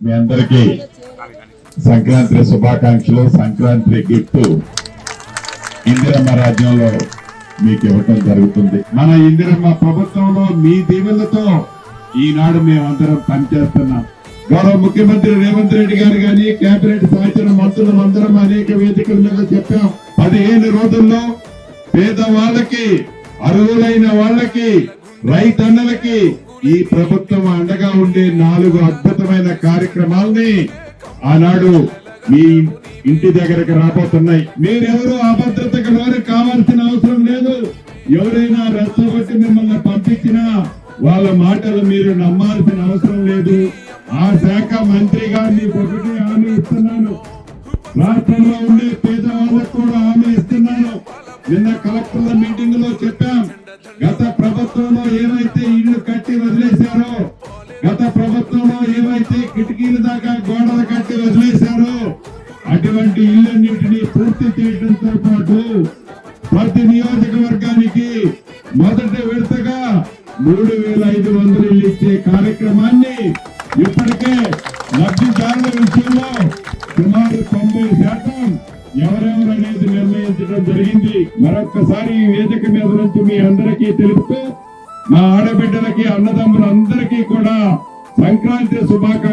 మీ అందరికీ సంక్రాంతి శుభాకాంక్షలు సంక్రాంతి గిఫ్ట్ ఇందిరమ్మ రాజ్యంలో మీకు ఇవ్వటం జరుగుతుంది. మన ఇందిరమ్మ ప్రభుత్వంలో మీ దీవెనలతో ఈనాడు మేమందరం పనిచేస్తున్నాం. గౌరవ ముఖ్యమంత్రి రేవంత్ రెడ్డి గారు కానీ కేబినెట్ సహచర మంత్రులు అందరం అనేక వేదికల మీద చెప్పాం. పదిహేను రోజుల్లో పేదవాళ్ళకి అర్హులైన వాళ్ళకి రైతన్నలకి ఈ ప్రభుత్వం అండగా ఉండే నాలుగు అద్భుతమైన కార్యక్రమాల్ని ఆనాడు మీ ఇంటి దగ్గరకు రాబోతున్నాయి. మీరెవరు అభద్రతకు లోను కావాల్సిన అవసరం లేదు. ఎవరైనా రెచ్చగొట్టి మిమ్మల్ని పంపించినా వాళ్ళ మాటలు మీరు నమ్మాల్సిన అవసరం లేదు. ఆ శాఖ మంత్రిగా మీకు ఒకటి హామీ ఇస్తున్నాను. రాష్ట్రంలో ఉండే పేదవాళ్ళకు కూడా హామీ ఇస్తున్నాను. నిన్న కలెక్టర్ల మీటింగ్లో చెప్పాం. గత ప్రభుత్వంలో ఏమైతే ఇల్లు కట్టి వదిలేసి గోడలు కట్టి వదిలేశారు అటువంటి ఇళ్ళన్నింటినీ పూర్తి చేయడంతో పాటు ప్రతి నియోజకవర్గానికి మొదటి విడతగా మూడు వేల ఐదు వందలు ఇల్లు ఇచ్చే కార్యక్రమాన్ని ఇప్పటికే లబ్ధిదారుల విషయంలో సుమారు తొంభై శాతం ఎవరెవరు అనేది నిర్ణయించడం జరిగింది. మరొక్కసారి ఈ వేదిక మీద నుంచి మీ అందరికీ తెలుపుతూ మా ఆడబిడ్డలకి అన్నదమ్ములందరికీ కూడా సంక్రాంతి శుభాకాంక్ష